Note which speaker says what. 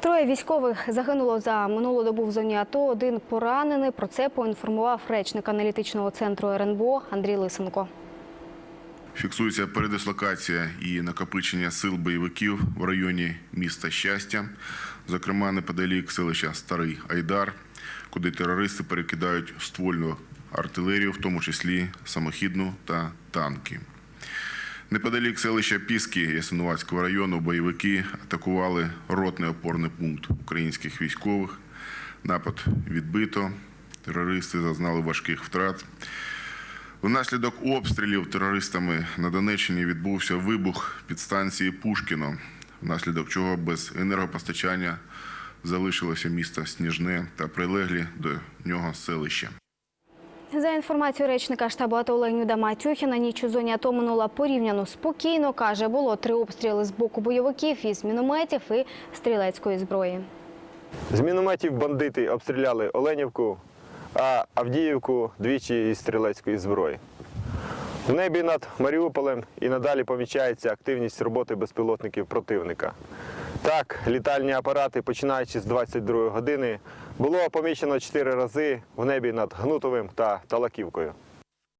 Speaker 1: Троє військових загинуло за минулу добу в зоні АТО. Один поранений. Про це поінформував речник аналітичного центру РНБО Андрій Лисенко.
Speaker 2: Фіксується передислокація і накопичення сил бойовиків в районі міста Щастя, зокрема неподалік селища Старий Айдар, куди терористи перекидають ствольну артилерію, в тому числі самохідну та танки. Неподалік селища Піски Ясинуватського району бойовики атакували ротний опорний пункт українських військових. Напад відбито. Терористи зазнали важких втрат. Внаслідок обстрілів терористами на Донеччині відбувся вибух підстанції Пушкіно, внаслідок чого без енергопостачання залишилося місто Сніжне та прилеглі до нього селища.
Speaker 1: За інформацією речника штабу АТО Леоніда Матюхіна, ніч у зоні АТО минула порівняно спокійно. Каже, було три обстріли з боку бойовиків із мінометів і стрілецької зброї.
Speaker 3: З мінометів бандити обстріляли Оленівку, а Авдіївку двічі із стрілецької зброї. В небі над Маріуполем і надалі помічається активність роботи безпілотників противника. Так, літальні апарати, починаючи з 22 години, було помічено чотири рази в небі над Гнутовим та Талаківкою.